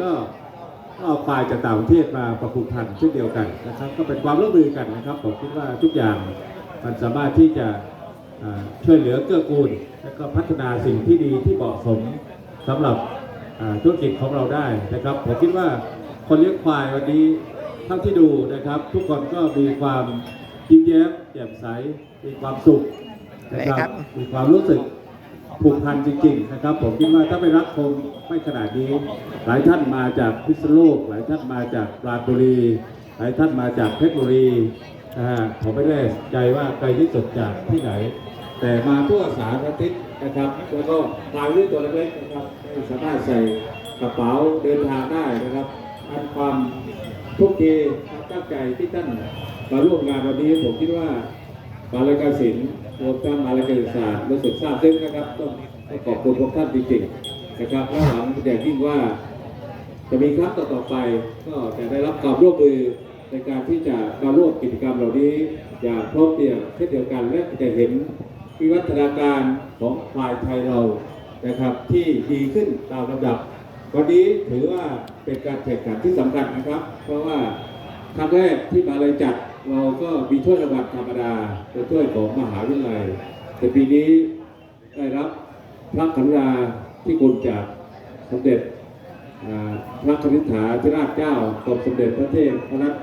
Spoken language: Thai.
ก็ก็เอาควายจากต่างประเทศมาประคุมพันธุ์เช่นเดียวกันนะครับ ก็เป็นความร่วมมือกันนะครับผมคิดว่าทุกอย่างมันสามารถที่จะอ่าช่วยเหลือเกื้อกูล และก็พัฒนาสิ่งที่ดีที่เหมาะสมสำหรับอ่าธุรกิจของเราได้นะครับผมคิดว่าคนเลี้ยงควายวันนี้เท่าที่ดูนะครับ ทุกคนก็มีความยิ้มแย้มแจ่มใสมีความสุขนะครับมีความรู้สึก ผูกพันจริงๆนะครับ ผมคิดว่าถ้าไม่รักคงไม่ขนาดนี้ หลายท่านมาจากพิษณุโลก หลายท่านมาจากปราณบุรี หลายท่านมาจากเพชรบุรีนะฮะผมไม่ได้ใจว่าไกลที่สุดจากที่ไหน แต่มาทั่วสารทิศนะครับ แล้วก็พายด้วยตัวเล็กๆนะครับสามารถใส่กระเป๋าเดินทางได้นะครับอันความทุกทีความตั้งใจที่ท่านมาร่วมงานวันนี้ผมคิดว่ามาลัยการศิลป์ รวมทั้งมาลัยการศึกษารู้สึกทราบซึ้งนะครับต้องขอบคุณพวกท่านจริงๆนะครับและหวังอย่างยิ่งว่า จะมีครั้งต่อๆไป ก็จะได้รับความร่วมมือในการที่จะมาร่วมกิจกรรมเหล่านี้ อย่างพร้อมเพรียงเช่นเดียวกันและจะเห็นวิวัฒนาการของควายไทยเรานะครับที่ดีขึ้นตามลำดับ วันนี้ถือว่าเป็นการแข่งขันที่สำคัญนะครับ เพราะว่าครั้งแรกที่มาเลยจัด เราก็มีถ้วยรางวัลธรรมดาเป็นถ้วยของมหาวิทยาลัย แต่ปีนี้ได้รับพระกรุณาที่คุณจากสมเด็จพระคณิษฐาธิราชเจ้ากรมสมเด็จพระเทพรัตนราช